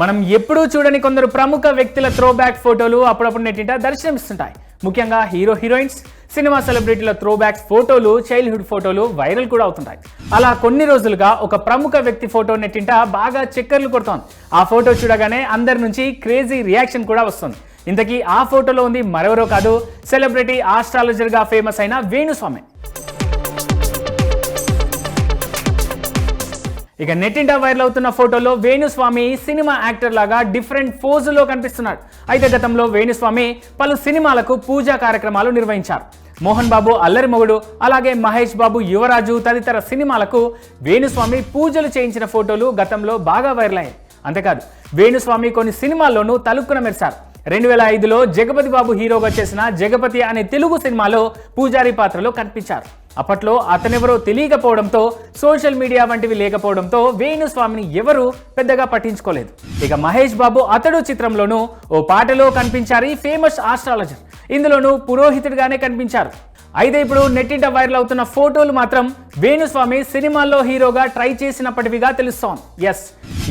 మనం ఎప్పుడూ చూడని కొందరు ప్రముఖ వ్యక్తుల త్రో బ్యాక్ ఫోటోలు అప్పుడప్పుడు నెట్టింట దర్శనమిస్తుంటాయి. ముఖ్యంగా హీరో హీరోయిన్స్ సినిమా సెలబ్రిటీల త్రో బ్యాక్ ఫోటోలు చైల్డ్హుడ్ ఫోటోలు వైరల్ కూడా అవుతుంటాయి. అలా కొన్ని రోజులుగా ఒక ప్రముఖ వ్యక్తి ఫోటో నెట్టింట బాగా చక్కర్లు కొడుతోంది. ఆ ఫోటో చూడగానే అందరి నుంచి క్రేజీ రియాక్షన్ కూడా వస్తుంది. ఇంతకీ ఆ ఫోటోలో ఉంది మరెవరో కాదు సెలబ్రిటీ ఆస్ట్రాలజర్గా ఫేమస్ అయిన వేణుస్వామి. ఇక నెట్టింట వైరల్ అవుతున్న ఫోటోలో వేణుస్వామి సినిమా యాక్టర్ లాగా డిఫరెంట్ పోజులో కనిపిస్తున్నాడు. అయితే గతంలో వేణుస్వామి పలు సినిమాలకు పూజా కార్యక్రమాలు నిర్వహించారు. మోహన్ బాబు అల్లరి మొగుడు అలాగే మహేష్ బాబు యువరాజు తదితర సినిమాలకు వేణుస్వామి పూజలు చేయించిన ఫోటోలు గతంలో బాగా వైరల్ అయ్యాయి. అంతేకాదు వేణుస్వామి కొన్ని సినిమాల్లోనూ తలుక్కున మెరిశారు. రెండు వేల ఐదులో జగపతి బాబు హీరోగా చేసిన జగపతి అనే తెలుగు సినిమాలో పూజారి పాత్రలో కనిపించారు. అప్పట్లో అతనెవరో తెలియకపోవడంతో సోషల్ మీడియా వంటివి లేకపోవడంతో వేణుస్వామిని ఎవరు పెద్దగా పట్టించుకోలేదు. ఇక మహేష్ బాబు అతడు చిత్రంలోనూ ఓ పాటలో కనిపించారు ఈ ఫేమస్ ఆస్ట్రాలజర్. ఇందులోనూ పురోహితుడిగానే కనిపించారు. అయితే ఇప్పుడు నెట్టింట వైరల్ అవుతున్న ఫోటోలు మాత్రం వేణుస్వామి సినిమాల్లో హీరోగా ట్రై చేసినప్పటివిగా తెలుస్తోంది. ఎస్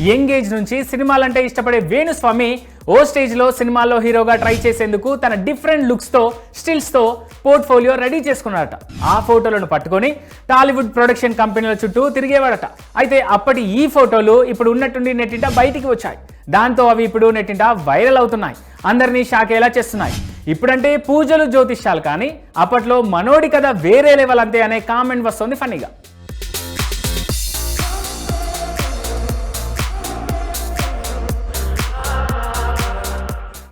యంగ్ ఏజ్ నుంచి సినిమాలంటే ఇష్టపడే వేణుస్వామి ఓ స్టేజ్లో సినిమాల్లో హీరోగా ట్రై చేసేందుకు తన డిఫరెంట్ లుక్స్తో స్టిల్స్తో పోర్ట్ఫోలియో రెడీ చేసుకున్నాడట ఆ ఫోటోలను పట్టుకొని టాలీవుడ్ ప్రొడక్షన్ కంపెనీల చుట్టూ తిరిగేవాడట. అయితే అప్పటి ఈ ఫోటోలు ఇప్పుడు ఉన్నట్టుండి నెట్టింట బయటికి వచ్చాయి. దాంతో అవి ఇప్పుడు నెట్టింట వైరల్ అవుతున్నాయి. అందరినీ షాకేలా చేస్తున్నాయి. ఇప్పుడంటే పూజలు జ్యోతిష్యాలు కానీ అప్పట్లో మనోడి కథ వేరే లెవెల్ అంతే అనే కామెంట్ వస్తుంది ఫన్నీగా.